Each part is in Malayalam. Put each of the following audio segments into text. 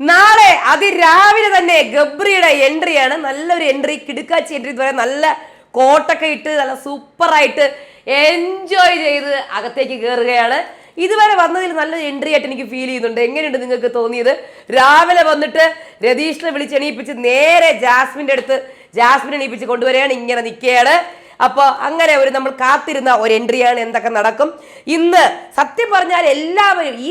നാളെ അതിരാവിലെ തന്നെ ഗബ്രിയുടെ എൻട്രിയാണ്. നല്ലൊരു എൻട്രി. കിടുക്കാച്ചി എൻട്രി എന്ന് നല്ല കോട്ടൊക്കെ ഇട്ട് നല്ല സൂപ്പറായിട്ട് എൻജോയ് ചെയ്ത് അകത്തേക്ക് കയറുകയാണ് ഇതുവരെ വന്നതിൽ നല്ല എൻട്രി ആയിട്ട് എനിക്ക് ഫീൽ ചെയ്യുന്നുണ്ട്. എങ്ങനെയുണ്ട് നിങ്ങൾക്ക് തോന്നിയത്? രാവിലെ വന്നിട്ട് രതീഷിനെ വിളിച്ച് എണീപ്പിച്ച് നേരെ ജാസ്മിന്റെ അടുത്ത് ജാസ്മിൻ എണീപ്പിച്ച് കൊണ്ടുവരികയാണ്. ഇങ്ങനെ നിൽക്കുകയാണ്. അപ്പോൾ അങ്ങനെ ഒരു നമ്മൾ കാത്തിരുന്ന ഒരു എൻട്രിയാണ് എന്തൊക്കെ നടക്കും. ഇന്ന് സത്യം പറഞ്ഞാൽ എല്ലാവരും ഈ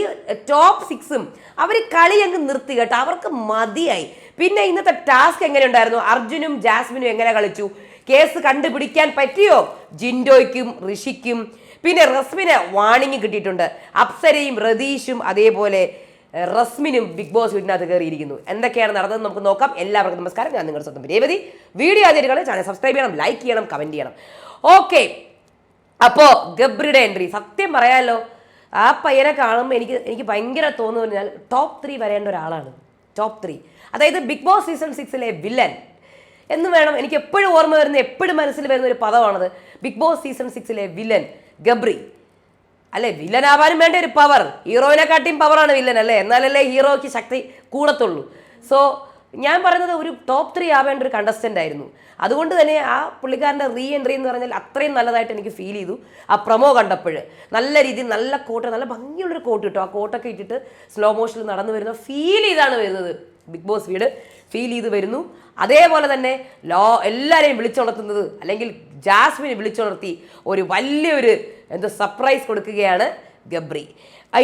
ടോപ്പ് സിക്സും അവർ കളി അങ്ങ് നിർത്തി കേട്ടോ. അവർക്ക് മതിയായി. പിന്നെ ഇന്നത്തെ ടാസ്ക് എങ്ങനെ ഉണ്ടായിരുന്നു അർജുനും ജാസ്മിനും എങ്ങനെ കളിച്ചു? കേസ് കണ്ടുപിടിക്കാൻ പറ്റിയോ? ജിൻഡോയ്ക്കും ഋഷിക്കും. പിന്നെ റസ്മിന് വാണിംഗ് കിട്ടിയിട്ടുണ്ട്. അപ്സരയും രതീഷും അതേപോലെ റസ്മിനും ബിഗ് ബോസ് വീടിനകത്ത് കയറിയിരിക്കുന്നു. എന്തൊക്കെയാണ് നടന്നത് നമുക്ക് നോക്കാം. എല്ലാവർക്കും നമസ്കാരം. ഞാൻ നിങ്ങളുടെ സ്വന്തം രേവതി. വീഡിയോ ആദ്യമായിട്ട് ചാനൽ സബ്സ്ക്രൈബ് ചെയ്യണം ലൈക്ക് ചെയ്യണം കമന്റ് ചെയ്യണം. ഓക്കെ അപ്പോൾ ഗബ്രിയുടെ എൻട്രി സത്യം പറയാമല്ലോ ആ പയ്യനെ കാണുമ്പോൾ എനിക്ക് എനിക്ക് ഭയങ്കര തോന്നുന്നു പറഞ്ഞാൽ ടോപ്പ് ത്രീ വരേണ്ട ഒരാളാണ്. ടോപ്പ് ത്രീ അതായത് ബിഗ് ബോസ് സീസൺ സിക്സിലെ വില്ലൻ എന്ന് വേണം എനിക്ക് എപ്പോഴും ഓർമ്മ വരുന്ന എപ്പോഴും മനസ്സിൽ വരുന്ന ഒരു പദമാണത് ബിഗ് ബോസ് സീസൺ സിക്സിലെ വില്ലൻ ഗബ്രി. അല്ലേ വില്ലൻ ആവാനും വേണ്ട ഒരു പവർ ഹീറോയിനെക്കാട്ടിയും പവറാണ് വില്ലൻ അല്ലേ? എന്നാലല്ലേ ഹീറോയ്ക്ക് ശക്തി കൂടത്തുള്ളൂ. സോ ഞാൻ പറയുന്നത് ഒരു ടോപ്പ് ത്രീ ആവേണ്ട ഒരു കണ്ടസ്റ്റന്റ് ആയിരുന്നു. അതുകൊണ്ട് തന്നെ ആ പുള്ളിക്കാരന്റെ റീ എൻട്രി എന്ന് പറഞ്ഞാൽ അത്രയും നല്ലതായിട്ട് എനിക്ക് ഫീൽ ചെയ്തു. ആ പ്രൊമോ കണ്ടപ്പോൾ നല്ല രീതിയിൽ നല്ല കോട്ട് നല്ല ഭംഗിയുള്ളൊരു കോട്ട് കിട്ടും. ആ കോട്ടൊക്കെ ഇട്ടിട്ട് സ്ലോ മോഷനിൽ നടന്നു വരുന്ന ഫീൽ ചെയ്താണ് വരുന്നത്. ബിഗ് ബോസ് വീട് ഫീൽ ചെയ്ത് വരുന്നു. അതേപോലെ തന്നെ ലോ എല്ലാവരെയും വിളിച്ചുണർത്തുന്നത് അല്ലെങ്കിൽ ജാസ്മിനെ വിളിച്ചുണർത്തി ഒരു വലിയൊരു എന്തോ സർപ്രൈസ് കൊടുക്കുകയാണ് ഗബ്രി.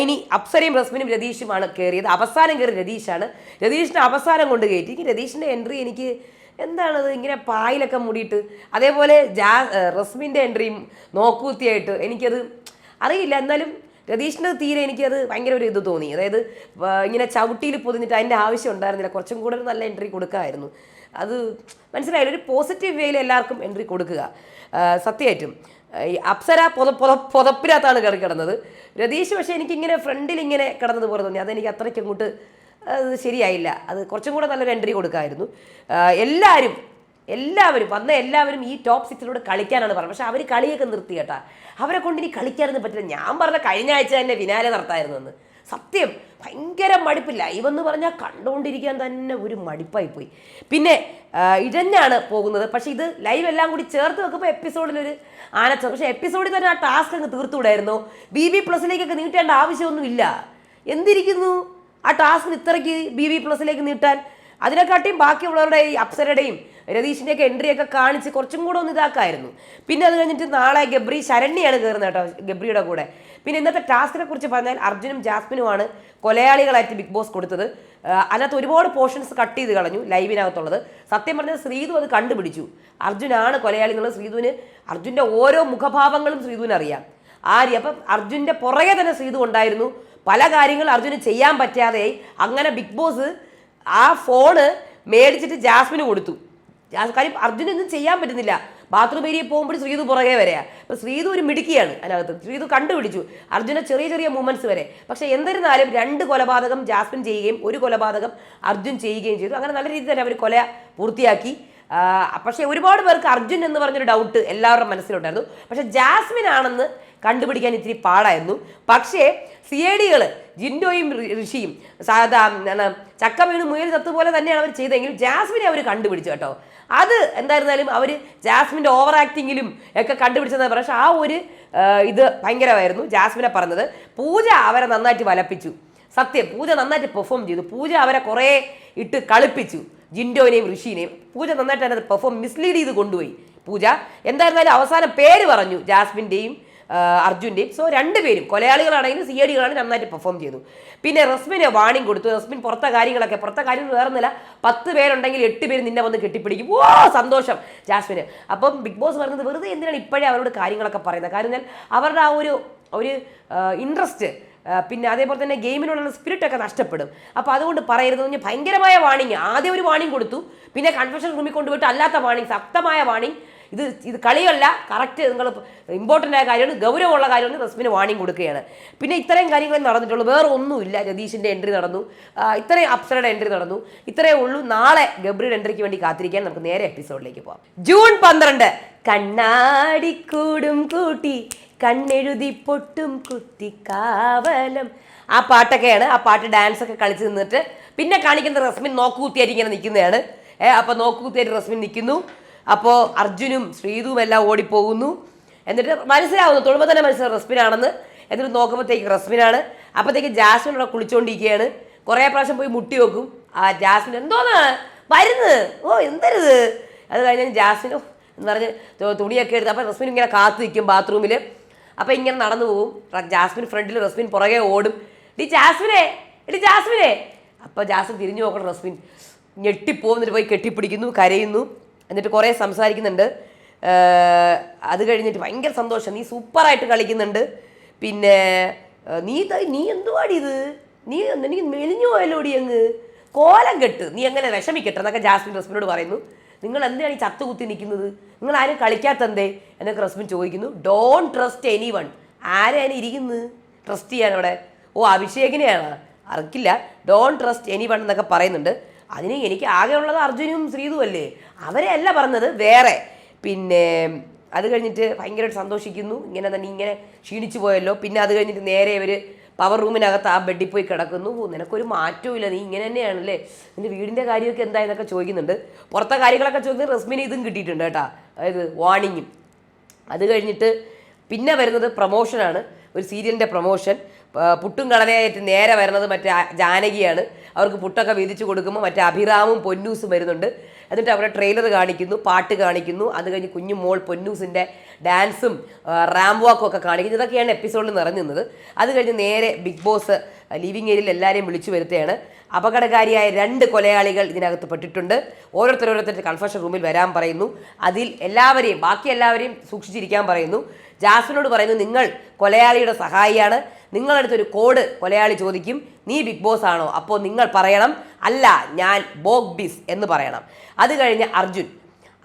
ഇനി അപ്സരയും റസ്മിനും രതീഷുമാണ് കയറിയത്. അവസാനം കയറി രതീഷാണ്. രതീഷിനെ അവസാനം കൊണ്ട് കയറ്റി. രതീഷിന്റെ എൻട്രി എനിക്ക് എന്താണത്? ഇങ്ങനെ പായിലൊക്കെ മൂടിയിട്ട് അതേപോലെ ജാ റസ്മിന്റെ എൻട്രിയും നോക്കൂത്തിയായിട്ട് എനിക്കത് അറിയില്ല. എന്നാലും രതീഷിന്റെ തീരെ എനിക്കത് ഭയങ്കര ഒരു ഇത് തോന്നി. അതായത് ഇങ്ങനെ ചവിട്ടിയിൽ പൊതിഞ്ഞിട്ട് അതിന്റെ ആവശ്യം ഉണ്ടായിരുന്നില്ല. കുറച്ചും കൂടെ നല്ല എൻട്രി കൊടുക്കാമായിരുന്നു അത് മനസ്സിലായില്ല. ഒരു പോസിറ്റീവ് വേയിൽ എല്ലാവർക്കും എൻട്രി കൊടുക്കുക. സത്യമായിട്ടും ഈ അപ്സര പൊത പൊത പുതപ്പിനകത്താണ് കയറി കിടന്നത്. രതീഷ് പക്ഷേ എനിക്കിങ്ങനെ ഫ്രണ്ടിൽ ഇങ്ങനെ കിടന്നത് പോലെ തോന്നി. അതെനിക്ക് അത്രയ്ക്ക് അങ്ങോട്ട് അത് ശരിയായില്ല. അത് കുറച്ചും കൂടെ നല്ലൊരു എൻട്രി കൊടുക്കാമായിരുന്നു എല്ലാവരും എല്ലാവരും വന്ന എല്ലാവരും ഈ ടോപ്പ് സിക്സിലൂടെ കളിക്കാനാണ് പറഞ്ഞത്. പക്ഷെ അവർ കളിയൊക്കെ നിർത്തി കേട്ടാ. അവരെ കൊണ്ട് ഇനി കളിക്കാനൊന്നും പറ്റില്ല. ഞാൻ പറഞ്ഞ കഴിഞ്ഞ ആഴ്ച തന്നെ വിനാലെ നടത്തായിരുന്നു എന്ന് സത്യം ഭയങ്കര മടുപ്പ് ലൈവ് എന്ന് പറഞ്ഞാൽ കണ്ടുകൊണ്ടിരിക്കാൻ തന്നെ ഒരു മടുപ്പായി പോയി. പിന്നെ ഇഴഞ്ഞാണ് പോകുന്നത്. പക്ഷെ ഇത് ലൈവ് എല്ലാം കൂടി ചേർത്ത് വെക്കുമ്പോൾ എപ്പിസോഡിലൊരു ആനച്ച. പക്ഷെ എപ്പിസോഡിൽ തന്നെ ആ ടാസ്ക് അങ്ങ് തീർത്തുകൂടായിരുന്നു. ബി ബി പ്ലസിലേക്കൊക്കെ നീട്ടേണ്ട ആവശ്യമൊന്നുമില്ല. എന്തിരിക്കുന്നു? ആ ടാസ്കിന് ഇത്രയ്ക്ക് ബി ബി പ്ലസിലേക്ക് നീട്ടാൻ അതിനെക്കാട്ടിയും ബാക്കിയുള്ളവരുടെ ഈ അപ്സരയുടെയും എൻട്രി ഒക്കെ കാണിച്ച് കുറച്ചും കൂടെ ഒന്ന് ഇതാക്കായിരുന്നു. പിന്നെ അത് കഴിഞ്ഞിട്ട് നാളെ ഗബ്രി ശരണ്യാണ് കയറുന്നത് കേട്ടോ ഗബ്രിയുടെ കൂടെ. പിന്നെ ഇന്നത്തെ ടാസ്കിനെ കുറിച്ച് പറഞ്ഞാൽ അർജുനും ജാസ്മിനുമാണ് കൊലയാളികളായിട്ട് ബിഗ് ബോസ് കൊടുത്തത്. അതിനകത്ത് ഒരുപാട് പോർഷൻസ് കട്ട് ചെയ്ത് കളഞ്ഞു ലൈവിനകത്തുള്ളത്. സത്യം പറഞ്ഞാൽ ശ്രീതു അത് കണ്ടുപിടിച്ചു. അർജുനാണ് കൊലയാളി എന്നുള്ളത് ശ്രീതുവിന് അർജുന്റെ ഓരോ മുഖഭാവങ്ങളും ശ്രീതുവിന് അറിയാം. ആര്യ അപ്പം അർജുന്റെ പുറകെ തന്നെ ശ്രീതു ഉണ്ടായിരുന്നു. പല കാര്യങ്ങളും അർജുന് ചെയ്യാൻ പറ്റാതെയായി. അങ്ങനെ ബിഗ് ബോസ് ആ ഫോണ് മേടിച്ചിട്ട് ജാസ്മിന് കൊടുത്തു. കാര്യം അർജുനൊന്നും ചെയ്യാൻ പറ്റുന്നില്ല. ബാത്റൂം ഏരിയ പോകുമ്പോൾ ശ്രീതു പുറകെ വരെയാ. അപ്പം ശ്രീതു ഒരു മിടുക്കിയാണ് അതിനകത്ത്. ശ്രീതു കണ്ടുപിടിച്ചു. അർജുന ചെറിയ ചെറിയ മൂവ്മെന്റ്സ് വരെ. പക്ഷേ എന്നിരുന്നാലും രണ്ട് കൊലപാതകം ജാസ്മിൻ ചെയ്യുകയും ഒരു കൊലപാതകം അർജുൻ ചെയ്യുകയും ചെയ്തു. അങ്ങനെ നല്ല രീതിയിൽ തന്നെ അവർ കൊല പൂർത്തിയാക്കി. പക്ഷേ ഒരുപാട് പേർക്ക് അർജുൻ എന്ന് പറഞ്ഞൊരു ഡൗട്ട് എല്ലാവരുടെ മനസ്സിലുണ്ടായിരുന്നു. പക്ഷേ ജാസ്മിൻ ആണെന്ന് കണ്ടുപിടിക്കാൻ ഇത്തിരി പാടായിരുന്നു. പക്ഷേ സി ഐ ഡികൾ ജിൻഡോയും ഋഷിയും സാധാ എന്താണ് ചക്ക വീണ് മുയൽ തത്തുപോലെ തന്നെയാണ് അവർ ചെയ്തെങ്കിൽ ജാസ്മിനെ അവർ കണ്ടുപിടിച്ചു കേട്ടോ. അത് എന്തായിരുന്നാലും അവർ ജാസ്മിന്റെ ഓവർ ആക്ടിങ്ങിലും ഒക്കെ കണ്ടുപിടിച്ചതെന്ന് പറയാം പക്ഷേ ആ ഒരു ഇത് ഭയങ്കരമായിരുന്നു ജാസ്മിനെ പറഞ്ഞത്. പൂജ അവരെ നന്നായിട്ട് വലപ്പിച്ചു. സത്യം പൂജ നന്നായിട്ട് പെർഫോം ചെയ്തു. പൂജ അവരെ കുറേ ഇട്ട് കളിപ്പിച്ചു. ജിൻഡോനെയും ഋഷിനെയും പൂജ നന്നായിട്ട് അതിനകത്ത് പെർഫോം മിസ്ലീഡ് ചെയ്ത് കൊണ്ടുപോയി. പൂജ എന്തായിരുന്നാലും അവസാനം പേര് പറഞ്ഞു ജാസ്മിന്റെയും അർജുന്റെയും. സോ രണ്ടുപേരും കൊലയാളികളാണെങ്കിലും സി ഐ ഡികളാണെങ്കിൽ നന്നായിട്ട് പെർഫോം ചെയ്തു. പിന്നെ റസ്മിന് വാണിംഗ് കൊടുത്തു. റസ്മിൻ പുറത്തെ കാര്യങ്ങളൊക്കെ പുറത്തെ കാര്യങ്ങൾ വേറൊന്നുമില്ല. പത്ത് പേരുണ്ടെങ്കിൽ എട്ട് പേര് നിന്നെ വന്ന് കെട്ടിപ്പിടിക്കും. ഓ സന്തോഷം ജാസ്മിന്. അപ്പം ബിഗ് ബോസ് പറയുന്നത് വെറുതെ എന്തിനാണ് ഇപ്പോഴേ അവരോട് കാര്യങ്ങളൊക്കെ പറയുന്നത്? കാരണം അവരുടെ ആ ഒരു ഒരു ഇൻട്രസ്റ്റ് പിന്നെ അതേപോലെ തന്നെ ഗെയിമിനോടുള്ള സ്പിരിറ്റ് ഒക്കെ നഷ്ടപ്പെടും. അപ്പോൾ അതുകൊണ്ട് പറയരുത് എന്ന് പറഞ്ഞാൽ ഭയങ്കരമായ വാണിങ് ആദ്യം ഒരു വാണിങ് കൊടുത്തു. പിന്നെ കൺഫെഷൻ റൂമിൽ കൊണ്ടുപോയിട്ട് അല്ലാത്ത വാണിങ് ശക്തമായ വാണിങ് ഇത് ഇത് കളിയല്ല. കറക്റ്റ് നിങ്ങൾ ഇമ്പോർട്ടന്റ് ആയ കാര്യമാണ്. ഗൗരവമുള്ള കാര്യമാണ്. റസ്മിന് വാണിംഗ് കൊടുക്കുകയാണ്. പിന്നെ ഇത്രയും കാര്യങ്ങളെ നടന്നിട്ടുള്ളൂ. വേറെ ഒന്നുമില്ല. രതീഷിന്റെ എൻട്രി നടന്നു. ഇത്രയും അപ്സരയുടെ എൻട്രി നടന്നു. ഇത്രയേ ഉള്ളൂ. നാളെ ഗബ്രിയുടെ എൻട്രിക്ക് വേണ്ടി കാത്തിരിക്കാൻ നമുക്ക് നേരെ എപ്പിസോഡിലേക്ക് പോകാം ജൂൺ പന്ത്രണ്ട്. കണ്ണാടിക്കൂടും കൂട്ടി. കണ്ണെഴുതി പൊട്ടും കുത്തി കാവലം ആ പാട്ടൊക്കെയാണ് ആ പാട്ട് ഡാൻസ് ഒക്കെ കളിച്ച് നിന്നിട്ട് പിന്നെ കാണിക്കുന്ന റസ്മിൻ നോക്കുകുത്തിയായിട്ട് ഇങ്ങനെ നിൽക്കുന്നതാണ്. ഏ അപ്പോൾ നോക്കുകുത്തിയായിട്ട് റസ്മിൻ നിൽക്കുന്നു. അപ്പോൾ അർജുനും ശ്രീതുവും എല്ലാം ഓടിപ്പോകുന്നു. എന്നിട്ട് മനസ്സിലാവുന്നു തൊഴുമ്പോൾ തന്നെ മനസ്സിലാവും റസ്മിനാണെന്ന്. എന്നിട്ട് നോക്കുമ്പോഴത്തേക്ക് റസ്മിനാണ്. അപ്പോഴത്തേക്ക് ജാസ്മിൻ അവിടെ കുളിച്ചുകൊണ്ടിരിക്കുകയാണ് കുറേ പ്രാവശ്യം പോയി മുട്ടി വെക്കും ആ ജാസ്മിൻ എന്തോന്ന്? വരുന്നത് ഓ എന്തരുത്? അത് കഴിഞ്ഞ് ജാസ്മിൻ എന്ന് പറഞ്ഞ് തുണിയൊക്കെ എടുത്ത് അപ്പോൾ റസ്മിൻ ഇങ്ങനെ കാത്തു നിൽക്കും ബാത്റൂമിൽ അപ്പോൾ ഇങ്ങനെ നടന്നു പോകും ജാസ്മിൻ ഫ്രണ്ടിൽ റസ്മിൻ പുറകെ ഓടും. ഡി ജാസ്മിനെ എടി ജാസ്മിനെ. അപ്പോൾ ജാസ്മിൻ തിരിഞ്ഞു നോക്കണം റസ്മിൻ. ഞെട്ടിപ്പോകും എന്നിട്ട് പോയി കെട്ടിപ്പിടിക്കുന്നു കരയുന്നു. എന്നിട്ട് കുറേ സംസാരിക്കുന്നുണ്ട്. അത് കഴിഞ്ഞിട്ട് ഭയങ്കര സന്തോഷം. നീ സൂപ്പറായിട്ട് കളിക്കുന്നുണ്ട്. പിന്നെ നീ നീ എന്തുവാടി ഇത്? നീ എനിക്ക് മെലിഞ്ഞു പോയല്ലോടി അങ്ങ്? കോലം കെട്ട്. നീ എങ്ങനെ വിഷമിക്കട്ടെ എന്നൊക്കെ ജാസ്മിൻ റസ്മിനോട് പറയുന്നു. നിങ്ങൾ എന്തിനാണ് ഈ ചത്ത് കുത്തി നിൽക്കുന്നത്? നിങ്ങൾ ആരും കളിക്കാത്തന്തേ എന്നൊക്കെ റസ്മിൻ ചോദിക്കുന്നു. ഡോൺ ട്രസ്റ്റ് എനി വൺ ആരെയാണ് ഇരിക്കുന്നത്? ട്രസ്റ്റ് ചെയ്യാൻ അവിടെ. ഓ അഭിഷേകിനെയാണ്. അറിക്കില്ല ഡോൺ ട്രസ്റ്റ് എനി വൺ എന്നൊക്കെ പറയുന്നുണ്ട്. അതിന് എനിക്ക് ആകെ ഉള്ളത് അർജുനും ശ്രീതു അല്ലേ? അവരെ അല്ല പറഞ്ഞത് വേറെ. പിന്നെ അത് കഴിഞ്ഞിട്ട് ഭയങ്കരമായിട്ട് സന്തോഷിക്കുന്നു. ഇങ്ങനെ തന്നെ ഇങ്ങനെ ക്ഷീണിച്ചു പോയല്ലോ. പിന്നെ അത് കഴിഞ്ഞിട്ട് നേരെ ഇവർ പവർ റൂമിനകത്ത് ആ ബെഡിൽ പോയി കിടക്കുന്നു. നിനക്കൊരു മാറ്റവും ഇല്ല നീ ഇങ്ങനെ തന്നെയാണല്ലേ? നിന്റെ വീടിന്റെ കാര്യമൊക്കെ എന്തായെന്നൊക്കെ ചോദിക്കുന്നുണ്ട്. പുറത്തെ കാര്യങ്ങളൊക്കെ ചോദിക്കുന്നത് റസ്മിന് ഇതും കിട്ടിയിട്ടുണ്ട് കേട്ടോ. അതായത് വാണിങ്ങും അത് കഴിഞ്ഞിട്ട് പിന്നെ വരുന്നത് പ്രൊമോഷനാണ് ഒരു സീരിയലിന്റെ പ്രൊമോഷൻ പുട്ടും കടലയായിട്ട് നേരെ വരുന്നത് മറ്റേ ജാനകിയാണ്. അവർക്ക് പുട്ടൊക്കെ വീതിച്ചു കൊടുക്കുമ്പോൾ മറ്റേ അഭിറാമും പൊന്നൂസും വരുന്നുണ്ട്. എന്നിട്ട് അവരുടെ ട്രെയിലർ കാണിക്കുന്നു പാട്ട് കാണിക്കുന്നു. അത് കഴിഞ്ഞ് കുഞ്ഞു മോൾ പൊന്നൂസിന്റെ ഡാൻസും റാം വാക്കും ഒക്കെ കാണിക്കുന്നു. ഇതൊക്കെയാണ് എപ്പിസോഡിൽ നിറഞ്ഞുന്നത് അത് കഴിഞ്ഞ് നേരെ ബിഗ് ബോസ് ലിവിങ് ഏരിയയിൽ എല്ലാവരെയും വിളിച്ചു വരുത്തുകയാണ്. അപകടകാരിയായ രണ്ട് കൊലയാളികൾ ഇതിനകത്ത് പെട്ടിട്ടുണ്ട്. ഓരോരുത്തർ ഓരോരുത്തർ കൺഫഷൻ റൂമിൽ വരാൻ പറയുന്നു. അതിൽ എല്ലാവരെയും ബാക്കി എല്ലാവരെയും സൂക്ഷിച്ചിരിക്കാൻ പറയുന്നു. ജാസ്മിനോട് പറയുന്നു നിങ്ങൾ കൊലയാളിയുടെ സഹായിയാണ്. നിങ്ങളടുത്തൊരു കോഡ് കൊലയാളി ചോദിക്കും. നീ ബിഗ് ബോസ് ആണോ? അപ്പോൾ നിങ്ങൾ പറയണം അല്ല ഞാൻ ബോഗ് ബിസ് എന്ന് പറയണം. അത് കഴിഞ്ഞ് അർജുൻ.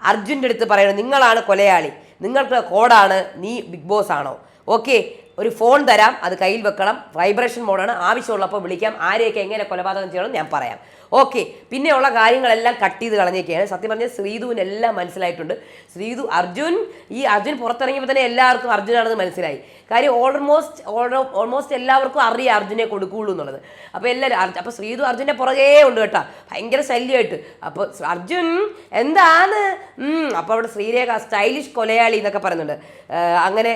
അർജുന്റെ അടുത്ത് പറയണം നിങ്ങളാണ് കൊലയാളി. നിങ്ങൾക്ക് കോഡാണ് നീ ബിഗ് ബോസ് ആണോ? ഓക്കെ ഒരു ഫോൺ തരാം അത് കയ്യിൽ വെക്കണം. വൈബ്രേഷൻ മോഡാണ്. ആവശ്യമുള്ളപ്പോൾ വിളിക്കാം. ആരെയൊക്കെ എങ്ങനെ കൊലപാതകം ചെയ്യണം ഞാൻ പറയാം. ഓക്കെ പിന്നെയുള്ള കാര്യങ്ങളെല്ലാം കട്ട് ചെയ്ത് കളഞ്ഞേക്കാണ് സത്യം പറഞ്ഞാൽ ശ്രീധുവിനെല്ലാം മനസ്സിലായിട്ടുണ്ട്. ശ്രീധു അർജുൻ ഈ അർജുൻ പുറത്തിറങ്ങിയപ്പോൾ തന്നെ എല്ലാവർക്കും അർജുനാണെന്ന് മനസ്സിലായി. കാര്യം ഓൾമോസ്റ്റ് ഓൾമോസ്റ്റ് എല്ലാവർക്കും അറിയാം അർജുനെ കൊടുക്കുകയുള്ളൂ എന്നുള്ളത്. അപ്പോൾ എല്ലാവരും അപ്പോൾ ശ്രീതു അർജുന്റെ പുറകേ ഉണ്ട് കേട്ടോ. ഭയങ്കര ശല്യമായിട്ട് അപ്പോൾ അർജുൻ എന്താണ്? അപ്പോൾ അവിടെ ശ്രീരേഖ സ്റ്റൈലിഷ് കൊലയാളി എന്നൊക്കെ പറയുന്നുണ്ട്. അങ്ങനെ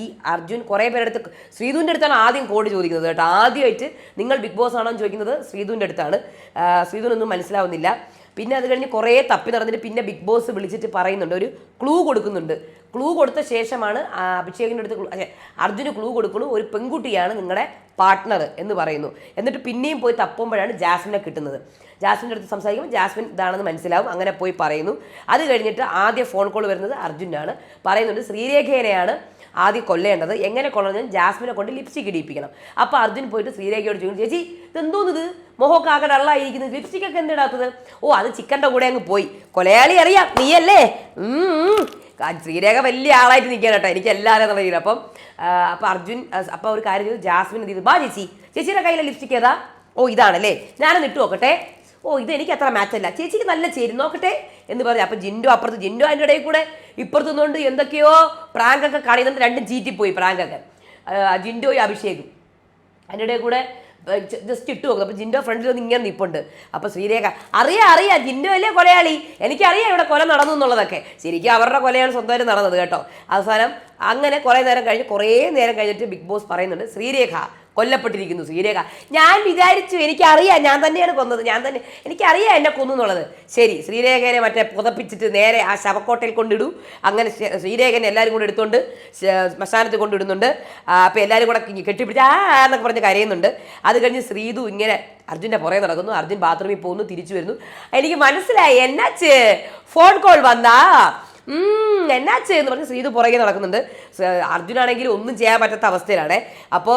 ഈ അർജുൻ കുറേ പേരെടുത്ത് ശ്രീധുവിന്റെ അടുത്താണ് ആദ്യം കോഡ് ചോദിക്കുന്നത് കേട്ടോ. ആദ്യമായിട്ട് നിങ്ങൾ ബിഗ് ബോസ് ആണോ എന്ന് ചോദിക്കുന്നത് ശ്രീധുവിന്റെ അടുത്താണ്. ശ്രീതുവിനൊന്നും മനസ്സിലാവുന്നില്ല. പിന്നെ അത് കഴിഞ്ഞ് കുറേ തപ്പി നടന്നിട്ട് പിന്നെ ബിഗ് ബോസ് വിളിച്ചിട്ട് പറയുന്നുണ്ട്. ഒരു ക്ലൂ കൊടുക്കുന്നുണ്ട്. ക്ലൂ കൊടുത്ത ശേഷമാണ് അഭിഷേകിന്റെ അടുത്ത് അർജുന് ക്ലൂ കൊടുക്കുന്നു ഒരു പെൺകുട്ടിയാണ് നിങ്ങളുടെ പാർട്ട്ണർ എന്ന് പറയുന്നു. എന്നിട്ട് പിന്നെയും പോയി തപ്പുമ്പോഴാണ് ജാസ്മിനെ കിട്ടുന്നത്. ജാസ്മിന്റെ അടുത്ത് സംസാരിക്കുമ്പോൾ ജാസ്മിൻ ഇതാണെന്ന് മനസ്സിലാവും. അങ്ങനെ പോയി പറയുന്നു. അത് കഴിഞ്ഞിട്ട് ആദ്യ ഫോൺ കോൾ വരുന്നത് അർജുനാണ്. പറയുന്നുണ്ട് ശ്രീരേഖേനെയാണ്. ആദ്യം കൊല്ലേണ്ടത്. എങ്ങനെ കൊല്ലണം ജാസ്മിനെ കൊണ്ട് ലിപ്സ്റ്റിക് ഇടിയിപ്പിക്കണം അപ്പോൾ അർജുൻ പോയിട്ട് ശ്രീരേഖയോട് ചോദിച്ചു ചേച്ചി ഇതെന്തോന്നിത്? മുഖമൊക്കെ ആകെ ഡള്ളായിരിക്കുന്നത് ലിപ്സ്റ്റിക് ഒക്കെ എന്തിടാത്തത് ഓ അത് ചിക്കന്റെ കൂടെ അങ്ങ് പോയി. കൊലയാളി അറിയാം. നീയല്ലേ? ശ്രീരേഖ വലിയ ആളായിട്ട് നിൽക്കാൻ കേട്ടോ. എനിക്ക് എല്ലാവരും എന്നുള്ള രീതിയിൽ. അപ്പം അപ്പോൾ അപ്പം അർജുൻ അപ്പോൾ ഒരു കാര്യം ചെയ്തു. ജാസ്മിൻ എന്ത് ചെയ്തു? ബാ ചേച്ചി. ചേച്ചിയുടെ കയ്യിലെ ലിപ്സ്റ്റിക് ഏതാ? ഓ ഇതാണല്ലേ. ഞാനൊന്ന് ഇട്ട് നോക്കട്ടെ. ഓ ഇത് എനിക്ക് അത്ര മാച്ചല്ല ചേച്ചിക്ക് നല്ല ചേരി. നോക്കട്ടെ. എന്ന് പറഞ്ഞു. അപ്പം ജിൻഡോ അപ്പുറത്ത് ജിൻഡോ അതിന്റെ ഇടയിൽ കൂടെ ഇപ്പുറത്ത് നിന്നുകൊണ്ട് എന്തൊക്കെയോ പ്രാങ്കൊക്കെ കാണിക്കുന്നുണ്ട്. രണ്ടും ചീറ്റിപ്പോയി പ്രാങ്കൊക്കെ. ആ, ജിൻഡോയും അഭിഷേകും. അതിന്റെ കൂടെ ജസ്റ്റ് ഇട്ട് നോക്കും അപ്പോൾ ജിൻഡോ ഫ്രണ്ടിൽ ഒന്ന് ഇങ്ങനെ നിപ്പുണ്ട്. അപ്പോൾ ശ്രീരേഖ അറിയാം അറിയാം ജിൻഡോ അല്ലേ കൊലയാളി? എനിക്കറിയാം ഇവിടെ കൊല നടന്നു എന്നുള്ളതൊക്കെ. ശരിക്കും അവരുടെ കൊലയാണ് സ്വന്തമായിട്ട് നടന്നത് കേട്ടോ. അവസാനം അങ്ങനെ കുറേ നേരം കഴിഞ്ഞ് കുറേ നേരം കഴിഞ്ഞിട്ട് ബിഗ് ബോസ് പറയുന്നുണ്ട് ശ്രീരേഖ കൊല്ലപ്പെട്ടിരിക്കുന്നു ശ്രീരേഖ ഞാൻ വിചാരിച്ചു എനിക്കറിയാം ഞാൻ തന്നെയാണ് കൊന്നത് ഞാൻ തന്നെ എനിക്കറിയാം എന്നെ കൊന്നു എന്നുള്ളത്. ശരി ശ്രീരേഖനെ മറ്റേ പുതപ്പിച്ചിട്ട് നേരെ ആ ശവക്കോട്ടയിൽ കൊണ്ടിടൂ. അങ്ങനെ ശ്രീ- ശ്രീരേഖനെ എല്ലാവരും കൂടെ എടുത്തുകൊണ്ട് ശ്മശാനത്ത് കൊണ്ടിടുന്നുണ്ട്. അപ്പോൾ എല്ലാവരും കൂടെ കെട്ടിപ്പിടിച്ച് ആ എന്നൊക്കെ പറഞ്ഞ് കരയുന്നുണ്ട്. അത് കഴിഞ്ഞ് ശ്രീതു ഇങ്ങനെ അർജുന്റെ പുറകെ നടക്കുന്നു. അർജുൻ ബാത്റൂമിൽ പോകുന്നു തിരിച്ചു വരുന്നു. എനിക്ക് മനസ്സിലായി എന്നാച്ച്? ഫോൺ കോൾ വന്നാ? ഉം, ചെയ്യുന്നു എന്ന് പറഞ്ഞ് ശ്രീതു പുറകെ നടക്കുന്നുണ്ട്. അർജുനാണെങ്കിൽ ഒന്നും ചെയ്യാൻ പറ്റാത്ത അവസ്ഥയിലാണ്. അപ്പോൾ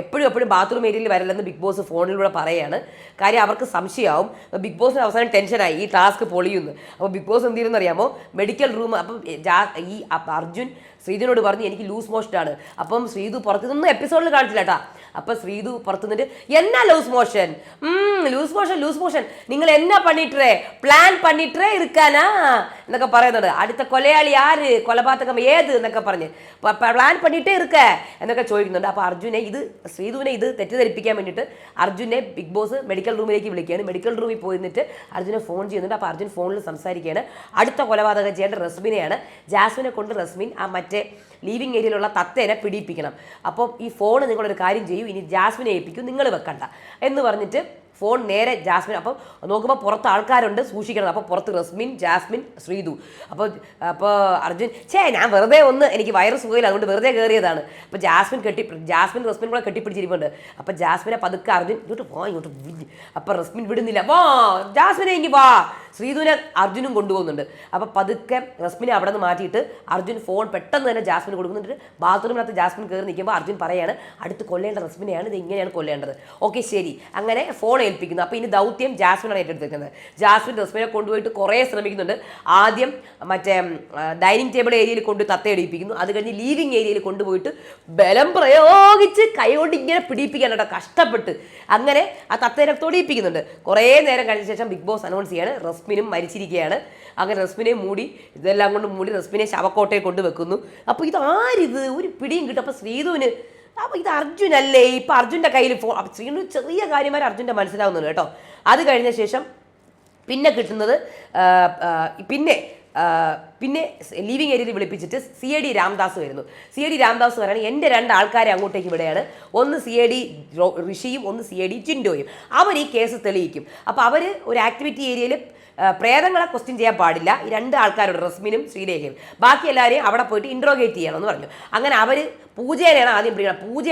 എപ്പോഴും എപ്പോഴും ബാത്റൂം ഏരിയയിൽ വരില്ലെന്ന് ബിഗ് ബോസ് ഫോണിലൂടെ പറയുകയാണ് കാര്യം അവർക്ക് സംശയമാവും. ബിഗ് ബോസിന് അവസാനം ടെൻഷനായി ഈ ടാസ്ക് പൊളിയുന്നു. അപ്പോൾ ബിഗ് ബോസ് എന്ത് അറിയാമോ മെഡിക്കൽ റൂം അപ്പം ഈ അർജുൻ ശ്രീതിനോട് പറഞ്ഞു എനിക്ക് ലൂസ് മോഷനാണ് അപ്പം ശ്രീതു പുറത്തു നിന്ന് എപ്പിസോഡിൽ കാണിച്ചില്ല കേട്ടാ. അപ്പൊ ശ്രീതു പുറത്തു നിന്നിട്ട് എന്നാ loose motion? Loose motion loose motion. നിങ്ങൾ എന്നാ പണിട്ടേ പ്ലാൻ പണിട്ടേ ഇരിക്കാനാ? എന്നൊക്കെ പറയുന്നുണ്ട്. അടുത്ത കൊലയാളി ആര്? കൊലപാതകം ഏത്? എന്നൊക്കെ പറഞ്ഞ്. പ്ലാൻ പണിട്ടേ ഇരിക്ക? എന്നൊക്കെ ചോദിക്കുന്നുണ്ട്. അപ്പൊ അർജുനെ ഇത് ശ്രീധുവിനെ ഇത് തെറ്റിദ്ധരിപ്പിക്കാൻ വേണ്ടിയിട്ട് അർജുനെ ബിഗ് ബോസ് മെഡിക്കൽ റൂമിലേക്ക് വിളിക്കുകയാണ്. മെഡിക്കൽ റൂമിൽ പോയി നിന്നിട്ട് അർജുനെ ഫോൺ ചെയ്യുന്നുണ്ട്. അപ്പോൾ അർജുൻ ഫോണിൽ സംസാരിക്കുകയാണ്. അടുത്ത കൊലപാതകം ചെയ്യേണ്ട റസ്മിനെയാണ്. ജാസ്മിനെ കൊണ്ട് റസ്മിൻ ആ മറ്റേ ലീവിങ് ഏരിയയിലുള്ള തത്തേനെ പിടിപ്പിക്കണം അപ്പോൾ ഈ ഫോൺ നിങ്ങളൊരു കാര്യം ചെയ്യൂ. ഇനി ജാസ്മിനെ ഏൽപ്പിക്കൂ നിങ്ങൾ വെക്കണ്ട എന്ന് പറഞ്ഞിട്ട് ഫോൺ നേരെ ജാസ്മിൻ അപ്പം നോക്കുമ്പോൾ പുറത്ത് ആൾക്കാരുണ്ട് സൂക്ഷിക്കണം. അപ്പോൾ പുറത്ത് റസ്മിൻ ജാസ്മിൻ ശ്രീതു. അപ്പോൾ അപ്പോൾ അർജുൻ ഛേ ഞാൻ വെറുതെ ഒന്ന് എനിക്ക് വൈറസ് പോയില്ല അതുകൊണ്ട് വെറുതെ കയറിയതാണ് അപ്പോൾ ജാസ്മിൻ കെട്ടി ജാസ്മിൻ റസ്മിൻ കൂടെ കെട്ടിപ്പിടിച്ചിരിപ്പുണ്ട്. അപ്പോൾ ജാസ്മിനെ പതുക്കെ അർജുൻ ഇങ്ങോട്ട് പോ ഇങ്ങോട്ട് അപ്പോൾ റസ്മിൻ വിടുന്നില്ല. വാ ജാസ്മിനെ ഇങ്ങി വാ. ശ്രീധുവിനെ അർജുനും കൊണ്ടുപോകുന്നുണ്ട്. അപ്പോൾ പതുക്കെ റസ്മിനെ അവിടെ നിന്ന് മാറ്റിയിട്ട് അർജുൻ ഫോൺ പെട്ടെന്ന് തന്നെ ജാസ്മിന് കൊടുക്കുന്നുണ്ട് ബാത്റൂമിനകത്ത് ജാസ്മിൻ കയറി നിൽക്കുമ്പോൾ അർജുൻ പറയാണ് അടുത്ത് കൊല്ലേണ്ട റസ്മിനെയാണ് ഇത് ഇങ്ങനെയാണ് കൊല്ലേണ്ടത്. ഓക്കെ ശരി. അങ്ങനെ ഫോൺ ഏൽപ്പിക്കുന്നു. അപ്പോൾ ഇനി ദൗത്യം ജാസ്മിനാണ് ഏറ്റെടുത്തിരിക്കുന്നത്. ജാസ്മിൻ റസ്മിനെ കൊണ്ടുപോയിട്ട് കുറേ ശ്രമിക്കുന്നുണ്ട്. ആദ്യം മറ്റേ ഡൈനിങ് ടേബിൾ ഏരിയയിൽ കൊണ്ട് തത്തയടിപ്പിക്കുന്നു അത് കഴിഞ്ഞ് ലീവിങ് ഏരിയയിൽ കൊണ്ടുപോയിട്ട് ബലം പ്രയോഗിച്ച് കൈകൊണ്ട് ഇങ്ങനെ പിടിപ്പിക്കാൻ കേട്ടോ കഷ്ടപ്പെട്ട്. അങ്ങനെ ആ തത്തേനെ തൊടിയിപ്പിക്കുന്നുണ്ട്. കുറേ നേരം കഴിഞ്ഞ ശേഷം ബിഗ് ബോസ് അനൗൺസ് ചെയ്യാണ് റസ്മിനും മരിച്ചിരിക്കുകയാണ്. അങ്ങനെ റസ്മിനെ മൂടി ഇതെല്ലാം കൊണ്ട് മൂടി റസ്മിനെ ശവക്കോട്ടയെ കൊണ്ട് വെക്കുന്നു അപ്പോൾ ആരിത് ഒരു പിടിയും കിട്ടും. അപ്പോൾ ശ്രീധുവിന് അപ്പോൾ ഇത് അർജുനല്ലേ ഇപ്പം അർജുന്റെ കയ്യിൽ ഫോൺ ശ്രീധു ചെറിയ കാര്യമാർ അർജുന്റെ മനസ്സിലാവുന്നുണ്ട് കേട്ടോ. അത് കഴിഞ്ഞ ശേഷം പിന്നെ കിട്ടുന്നത് പിന്നെ പിന്നെ ലിവിങ് ഏരിയയിൽ വിളിപ്പിച്ചിട്ട് സി എ ഡി രാംദാസ് വരുന്നു. സി എ ഡി രാംദാസ് പറയുന്നത് എന്റെ രണ്ട് ആൾക്കാരെ അങ്ങോട്ടേക്ക് ഇവിടെയാണ് ഒന്ന് സി എ ഡി ഋഷിയും ഒന്ന് സി എ ഡി ജിൻഡോയും. അവർ ഈ കേസ് തെളിയിക്കും. അപ്പോൾ അവർ ഒരു ആക്ടിവിറ്റി ഏരിയയിൽ പ്രേതങ്ങളെ ക്വസ്റ്റ്യൻ ചെയ്യാൻ പാടില്ല. ഈ രണ്ട് ആൾക്കാരോട് റസ്മിനും ശ്രീരേഖയും ബാക്കി എല്ലാവരെയും അവിടെ പോയിട്ട് ഇൻട്രോഗേറ്റ് ചെയ്യണം എന്ന് പറഞ്ഞു. അങ്ങനെ അവർ പൂജേനെയാണ് ആദ്യം പിടിക്കണം. പൂജ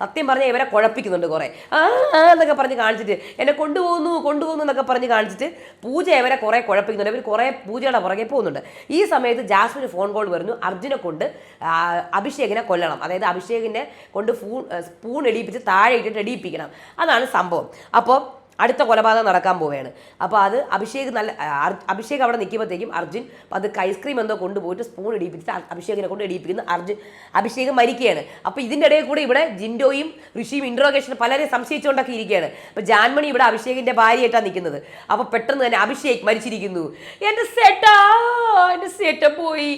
സത്യം പറഞ്ഞാൽ ഇവരെ കുഴപ്പിക്കുന്നുണ്ട് കുറേ. ആ എന്നൊക്കെ പറഞ്ഞ് കാണിച്ചിട്ട് എന്നെ കൊണ്ടുപോകുന്നു കൊണ്ടുപോകുന്നു എന്നൊക്കെ പറഞ്ഞ് കാണിച്ചിട്ട് പൂജ ഇവരെ കുറേ കുഴപ്പിക്കുന്നുണ്ട്. ഇവർ കുറേ പൂജയുടെ പുറകെ പോകുന്നുണ്ട്. ഈ സമയത്ത് ജാസ്മിന് ഫോൺ കോൾ വരുന്നു. അർജുനെ കൊണ്ട് അഭിഷേകിനെ കൊല്ലണം. അതായത് അഭിഷേകിനെ കൊണ്ട് ഫൂൺ സ്പൂൺ എടിയിപ്പിച്ച് താഴെ ഇട്ടിട്ട് എടിയിപ്പിക്കണം അതാണ് സംഭവം. അപ്പോൾ അടുത്ത കൊലപാതകം നടക്കാൻ പോവുകയാണ്. അപ്പോൾ അത് അഭിഷേക് നല്ല അഭിഷേക് അവിടെ നിൽക്കുമ്പോഴത്തേക്കും അർജുൻ അത് ഐസ്ക്രീം എന്തോ കൊണ്ടുപോയിട്ട് സ്പൂൺ ഇടിപ്പിച്ചിട്ട് അഭിഷേകിനെ കൊണ്ട് ഇടിപ്പിക്കുന്നു. അർജുൻ അഭിഷേക് മരിക്കുകയാണ്. അപ്പോൾ ഇതിന്റെ ഇടയിൽ കൂടെ ഇവിടെ ജിൻഡോയും ഋഷിയും ഇൻട്രോഗേഷൻ പലരെയും സംശയിച്ചുകൊണ്ടൊക്കെ ഇരിക്കുകയാണ്. അപ്പോൾ ജാൻമണി ഇവിടെ അഭിഷേകിന്റെ ഭാര്യയായിട്ടാണ് നിൽക്കുന്നത്. അപ്പോൾ പെട്ടെന്ന് തന്നെ അഭിഷേക് മരിച്ചിരിക്കുന്നു. എന്റെ സെറ്റാ എന്റെ സെറ്റ പോയി.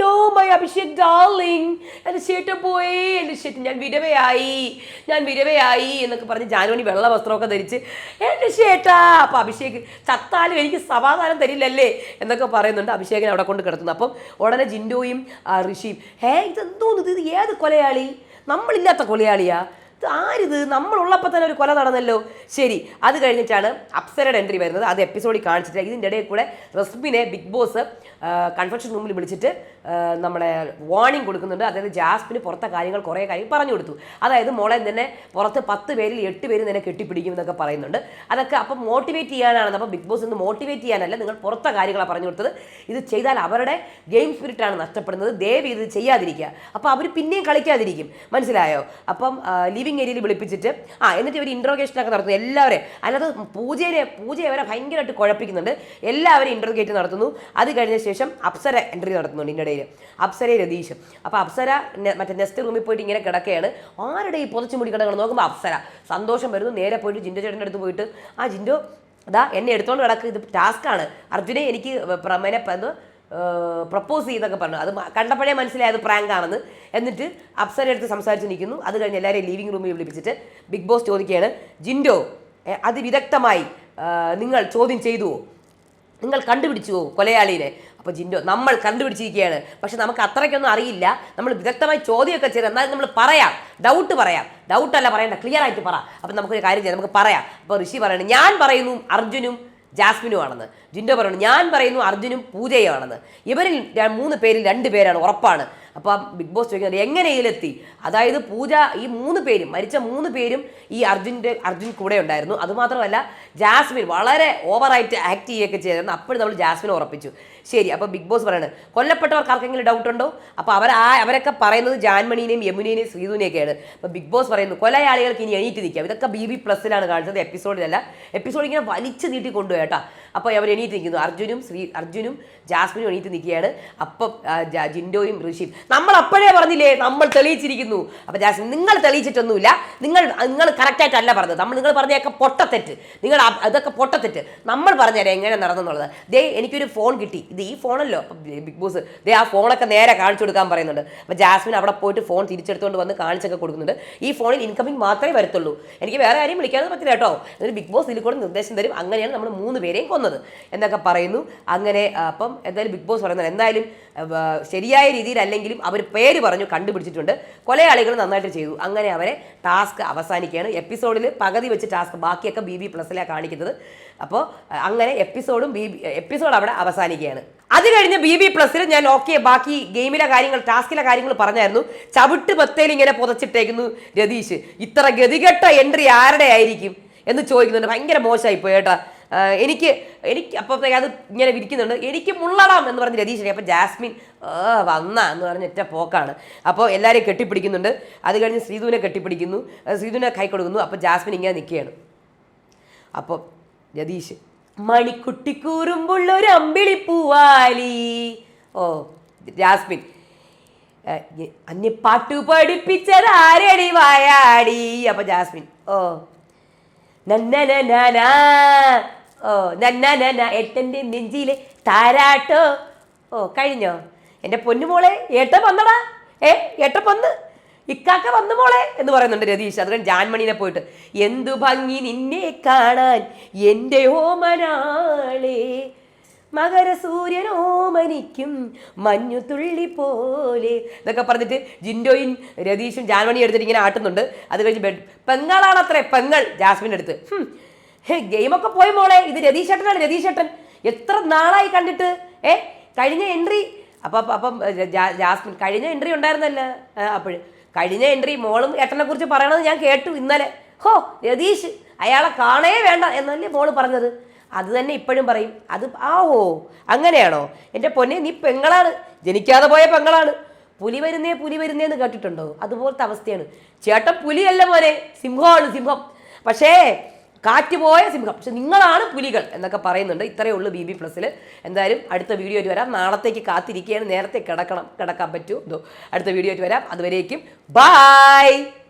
നോ മൈ അഭിഷേക് ഡാർലിംഗ് എന്റെ ചേട്ടൻ പോയേ. എന്റെ ചേട്ടൻ ഞാൻ വിധവയായി. ഞാൻ വിധവയായി എന്നൊക്കെ പറഞ്ഞ് ജാനുവണി വെള്ള വസ്ത്രമൊക്കെ ധരിച്ച് എന്റെ ചേട്ടാ അപ്പം അഭിഷേക് ചത്താലും എനിക്ക് സമാധാനം തരില്ലല്ലേ? എന്നൊക്കെ പറയുന്നുണ്ട് അഭിഷേകിനെ അവിടെ കൊണ്ട് കിടത്തുന്നു. അപ്പം ഉടനെ ജിൻഡോയും ഋഷിയും ഹേ ഇതെന്തോന്ന് ഇത്? ഏത് കൊലയാളി? നമ്മളില്ലാത്ത കൊലയാളിയാ? ഇത് ആരിത് നമ്മളുള്ളപ്പോൾ തന്നെ ഒരു കൊല നടന്നല്ലോ. ശരി അത് കഴിഞ്ഞിട്ടാണ് അപ്സരയുടെ എൻട്രി വരുന്നത്. അത് എപ്പിസോഡിൽ കാണിച്ചിട്ട് ഇതിന്റെ ഇടയിൽ കൂടെ റസ്മിനെ ബിഗ് ബോസ് കൺഫെക്ഷൻ റൂമിൽ വിളിച്ചിട്ട് നമ്മളെ വാർണിംഗ് കൊടുക്കുന്നുണ്ട്. അതായത് ജാസ്മിന് പുറത്തെ കാര്യങ്ങൾ കുറേ കാര്യം പറഞ്ഞു കൊടുത്തു. അതായത് മോളെ തന്നെ പുറത്ത് പത്ത് പേരിൽ എട്ട് പേര് നിന്നെ കെട്ടിപ്പിടിക്കും എന്നൊക്കെ പറയുന്നുണ്ട്. അതൊക്കെ അപ്പം മോട്ടിവേറ്റ് ചെയ്യാനാണ്. അപ്പോൾ ബിഗ് ബോസ് ഇന്ന് മോട്ടിവേറ്റ് ചെയ്യാനല്ല നിങ്ങൾ പുറത്തെ കാര്യങ്ങളാണ് പറഞ്ഞു കൊടുത്തത്. ഇത് ചെയ്താൽ അവരുടെ ഗെയിം സ്പിരിറ്റാണ് നഷ്ടപ്പെടുന്നത്. ദയവ് ഇത് ചെയ്യാതിരിക്കുക. അപ്പോൾ അവർ പിന്നെയും കളിക്കാതിരിക്കും. മനസ്സിലായോ? അപ്പം ലിവിങ് ഏരിയയിൽ വിളിപ്പിച്ചിട്ട് ആ എന്നിട്ട് ഇവർ ഇൻട്രോഗേഷനൊക്കെ നടത്തുന്നു. എല്ലാവരെയും അല്ലാതെ പൂജയെ പൂജയെ അവരെ ഭയങ്കരമായിട്ട് കുഴപ്പിക്കുന്നുണ്ട്. എല്ലാവരും ഇൻട്രോഗേറ്റ് നടത്തുന്നു. അത് കഴിഞ്ഞ ശേഷം അപ്സര എൻട്രി നടത്തുന്നുണ്ട് ഇതിന്റെ ഇടയിൽ അപ്സരയും രതീഷും. അപ്പോൾ അപ്സര മറ്റേ നെക്സ്റ്റ് റൂമിൽ പോയിട്ട് ഇങ്ങനെ കിടക്കുകയാണ് ആരുടെ ഈ പുതച്ചു മുടി കിടക്കണം നോക്കുമ്പോൾ അപ്സര. സന്തോഷം വരുന്നു. നേരെ പോയിട്ട് ജിൻഡോ ചേട്ടന്റെ അടുത്ത് പോയിട്ട് ആ ജിൻഡോ അതാ എന്നെ എടുത്തോണ്ട് കിടക്കുക ഇത് ടാസ്ക്കാണ് അർജുനെ എനിക്ക് പ്രമേനെ പ്രപ്പോസ് ചെയ്തൊക്കെ പറഞ്ഞു. അത് കണ്ടപ്പോഴേ മനസ്സിലായത് പ്രാങ്ക് ആണെന്ന്. എന്നിട്ട് അപ്സര എടുത്ത് സംസാരിച്ച് നിൽക്കുന്നു. അത് കഴിഞ്ഞ് എല്ലാവരെയും ലിവിംഗ് റൂമിൽ വിളിപ്പിച്ചിട്ട് ബിഗ് ബോസ് ചോദിക്കുകയാണ് ജിൻഡോ അതിവിദഗ്ധമായി നിങ്ങൾ ചോദ്യം ചെയ്തുവോ? നിങ്ങൾ കണ്ടുപിടിച്ചുവോ കൊലയാളീനെ? അപ്പോൾ ജിൻഡോ നമ്മൾ കണ്ടുപിടിച്ചിരിക്കുകയാണ്. പക്ഷെ നമുക്ക് അത്രയ്ക്കൊന്നും അറിയില്ല. നമ്മൾ വിദഗ്ധമായി ചോദ്യമൊക്കെ ചെയ്ത് എന്നാലും നമ്മൾ പറയാം. ഡൗട്ട് പറയാം. ഡൗട്ട് അല്ല പറയണ്ട. ക്ലിയർ ആയിട്ട് പറ. അപ്പം നമുക്കൊരു കാര്യം ചെയ്യാം. നമുക്ക് പറയാം. അപ്പോൾ ഋഷി പറയണം ഞാൻ പറയുന്നു അർജുനും ജാസ്മിനും ആണെന്ന്. ജിൻഡോ പറയുന്നു ഞാൻ പറയുന്നു അർജുനും പൂജയുമാണെന്ന് ഇവരിൽ മൂന്ന് പേരിൽ രണ്ട് പേരാണ് ഉറപ്പാണ്. അപ്പോൾ ബിഗ് ബോസ് ചോദിക്കുന്നത് എങ്ങനെ ഇതിലെത്തി അതായത് പൂജ ഈ മൂന്ന് പേരും മരിച്ച മൂന്ന് പേരും ഈ അർജുന്റെ അർജുൻ കൂടെ ഉണ്ടായിരുന്നു. അതുമാത്രമല്ല ജാസ്മിൻ വളരെ ഓവറായിട്ട് ആക്ട് ചെയ്യുകയൊക്കെ ചെയ്തിരുന്നു. അപ്പോഴും നമ്മൾ ജാസ്മിനെ ഉറപ്പിച്ചു. ശരി അപ്പോൾ ബിഗ് ബോസ് പറയാണ് കൊല്ലപ്പെട്ടവർക്ക് ആർക്കെങ്കിലും ഡൗട്ട് ഉണ്ടോ? അപ്പോൾ അവർ ആ അവരൊക്കെ പറയുന്നത് ജാൻമണീനെയും യമുനേനെയും ശ്രീധുവിനെയൊക്കെയാണ്. അപ്പോൾ ബിഗ് ബോസ് പറയുന്നു കൊലയാളികൾക്ക് ഇനി എണീറ്റ് നിൽക്കാം. ഇതൊക്കെ ബി ബി പ്ലസ്സിലാണ് കാണിച്ചത് എപ്പിസോഡിലല്ല എപ്പിസോഡ് ഇങ്ങനെ വലിച്ചു നീട്ടി കൊണ്ടുപോയി കേട്ടോ. അപ്പോൾ അവർ എണീറ്റ് നിൽക്കുന്നു അർജുനും ശ്രീ അർജുനും ജാസ്മിനും എണീറ്റ് നിൽക്കുകയാണ്. അപ്പം ജിൻഡോയും ഋഷിയും. നമ്മൾ അപ്പോഴേ പറഞ്ഞില്ലേ നമ്മൾ തെളിയിച്ചിരിക്കുന്നു. അപ്പോൾ ജാസ്മിൻ നിങ്ങൾ തെളിയിച്ചിട്ടൊന്നുമില്ല. നിങ്ങൾ നിങ്ങൾ കറക്റ്റായിട്ടല്ല പറഞ്ഞത്. നമ്മൾ നിങ്ങൾ പറഞ്ഞതൊക്കെ പൊട്ടത്തെറ്റ്. നിങ്ങൾ അതൊക്കെ പൊട്ടത്തെറ്റ്. നമ്മൾ പറഞ്ഞുതരാം എങ്ങനെ നടന്നെന്നുള്ളത്. ദേ എനിക്കൊരു ഫോൺ കിട്ടി. ഇത് ഈ ഫോണല്ലോ. ബിഗ് ബോസ് ദേ ആ ഫോണൊക്കെ നേരെ കാണിച്ചു കൊടുക്കാൻ പറയുന്നുണ്ട്. അപ്പോൾ ജാസ്മിൻ അവിടെ പോയിട്ട് ഫോൺ തിരിച്ചെടുത്തുകൊണ്ട് വന്ന് കാണിച്ചൊക്കെ കൊടുക്കുന്നുണ്ട്. ഈ ഫോണിൽ ഇൻകമിങ് മാത്രമേ വരത്തുള്ളൂ. എനിക്ക് വേറെ ആരെയും വിളിക്കാനൊന്നും പറ്റില്ല കേട്ടോ. എന്നിട്ട് ബിഗ് ബോസ് ഇതിൽ കൂടെ നിർദ്ദേശം തരും. അങ്ങനെയാണ് നമ്മൾ മൂന്ന് പേരെയും കൊന്നത്. എന്നൊക്കെ പറയുന്നു. അങ്ങനെ അപ്പം എന്തായാലും ബിഗ് ബോസ് പറയുന്നത് എന്തായാലും ശരിയായ രീതിയിൽ അല്ലെങ്കിലും അവർ പേര് പറഞ്ഞു കണ്ടുപിടിച്ചിട്ടുണ്ട്. കൊലയാളികൾ നന്നായിട്ട് ചെയ്തു. അങ്ങനെ അവരെ ടാസ്ക് അവസാനിക്കുകയാണ്. എപ്പിസോഡിൽ പകുതി വെച്ച് ടാസ്ക് ബാക്കിയൊക്കെ ബി ബി പ്ലസ്സിലാണ് കാണിക്കുന്നത്. അപ്പോൾ അങ്ങനെ എപ്പിസോഡും ബി എപ്പിസോഡ് അവിടെ അവസാനിക്കുകയാണ്. അത് കഴിഞ്ഞ് ബി ബി പ്ലസ്സിൽ ഞാൻ ഓക്കെ ബാക്കി ഗെയിമിലെ കാര്യങ്ങൾ ടാസ്കിലെ കാര്യങ്ങൾ പറഞ്ഞായിരുന്നു. ചവിട്ട് പത്തേൽ ഇങ്ങനെ പുതച്ചിട്ടേക്കുന്നു രതീഷ്. ഇത്ര ഗതികെട്ട എൻട്രി ആരുടെ ആയിരിക്കും? എന്ന് ചോദിക്കുന്നുണ്ട്. ഭയങ്കര മോശമായി പോയി കേട്ടോ. എനിക്ക് എനിക്ക് അപ്പോഴത്തേക്ക് അത് ഇങ്ങനെ വിരിക്കുന്നുണ്ട് എനിക്ക് മുള്ളടാം എന്ന് പറഞ്ഞ് രതീഷ് അപ്പോൾ ജാസ്മിൻ വന്ന എന്ന് പറഞ്ഞ ഒറ്റ പോക്കാണ് അപ്പോൾ എല്ലാവരെയും കെട്ടിപ്പിടിക്കുന്നുണ്ട് അത് കഴിഞ്ഞ് ശ്രീധുവിനെ കെട്ടിപ്പിടിക്കുന്നു ശ്രീധുവിനെ കൈ കൊടുക്കുന്നു അപ്പോൾ ജാസ്മിൻ ഇങ്ങനെ നിൽക്കുകയാണ് അപ്പോൾ രതീഷ് മണിക്കുട്ടിക്കൂറുമ്പുള്ളൊരു അമ്പിളി പൂവാലി ഓ ജാസ്മിൻ അന്യ പാട്ട് പഠിപ്പിച്ചത് ആരടി വായാടി അപ്പൊ ജാസ്മിൻ ഓ നന്നനനന ഓ നന്ന ഏട്ടന്റെ നെഞ്ചിയിൽ താരാട്ടോ. ഓ കഴിഞ്ഞോ? എന്റെ പൊന്നുമോളെ ഏട്ട വന്നടാ. ഏ ഏട്ട വന്ന്. ഇക്കാക്ക വന്നു മോളെ എന്ന് പറയുന്നുണ്ട് രതീഷ്. അത് ജാൻമണീനെ പോയിട്ട്. എന്തു ഭംഗി നിന്നെ കാണാൻ എന്റെ ഓമനാളേ. മകരസൂര്യൻ ഓമനിക്കും മഞ്ഞു തുള്ളി പോലെ. എന്നൊക്കെ പറഞ്ഞിട്ട് ജിൻഡോയും രതീഷും ജാൻമണി എടുത്തിട്ട് ഇങ്ങനെ ആട്ടുന്നുണ്ട്. അത് കഴിഞ്ഞ് പെങ്ങളാണത്രേ പെങ്ങൾ ജാസ്മിൻ എടുത്ത് ഹും, ഗെയിമൊക്കെ പോയി മോളെ. ഇത് രതീശേട്ടനാണ് രതീശേട്ടൻ. എത്ര നാളായി കണ്ടിട്ട്? ഏ കഴിഞ്ഞ എൻട്രി അപ്പം- അപ്പം ജാസ്മിൻ കഴിഞ്ഞ എൻട്രി ഉണ്ടായിരുന്നല്ലോ. അപ്പോൾ കഴിഞ്ഞ എൻട്രി മോളും ഏട്ടനെ കുറിച്ച് പറയണത് ഞാൻ കേട്ടു ഇന്നലെ. ഹോ രതീഷ് അയാളെ കാണേ വേണ്ട എന്നല്ലേ മോൾ പറഞ്ഞത്. അത് തന്നെ ഇപ്പോഴും പറയും. അത് ആ ഓ അങ്ങനെയാണോ? എന്റെ പൊന്നെ നീ പെങ്ങളാണ്. ജനിക്കാതെ പോയ പെങ്ങളാണ്. പുലി വരുന്നേ പുലി വരുന്നേ എന്ന് കേട്ടിട്ടുണ്ടോ? അതുപോലത്തെ അവസ്ഥയാണ്. ചേട്ടൻ പുലിയല്ല മോനെ. സിംഹമാണ് സിംഹം. പക്ഷേ കാറ്റ് പോയ സിംഹം. പക്ഷെ നിങ്ങളാണ് പുലികൾ എന്നൊക്കെ പറയുന്നുണ്ട്. ഇത്രയേ ഉള്ളൂ ബി ബി പ്ലസ്സിൽ എന്തായാലും അടുത്ത വീഡിയോ ആയിട്ട് വരാം. നാളത്തേക്ക് കാത്തിരിക്കുകയാണ്. നേരത്തെ കിടക്കണം. കിടക്കാൻ പറ്റുമോ എന്തോ അടുത്ത വീഡിയോ ആയിട്ട് വരാം. അതുവരേക്കും. ബായ്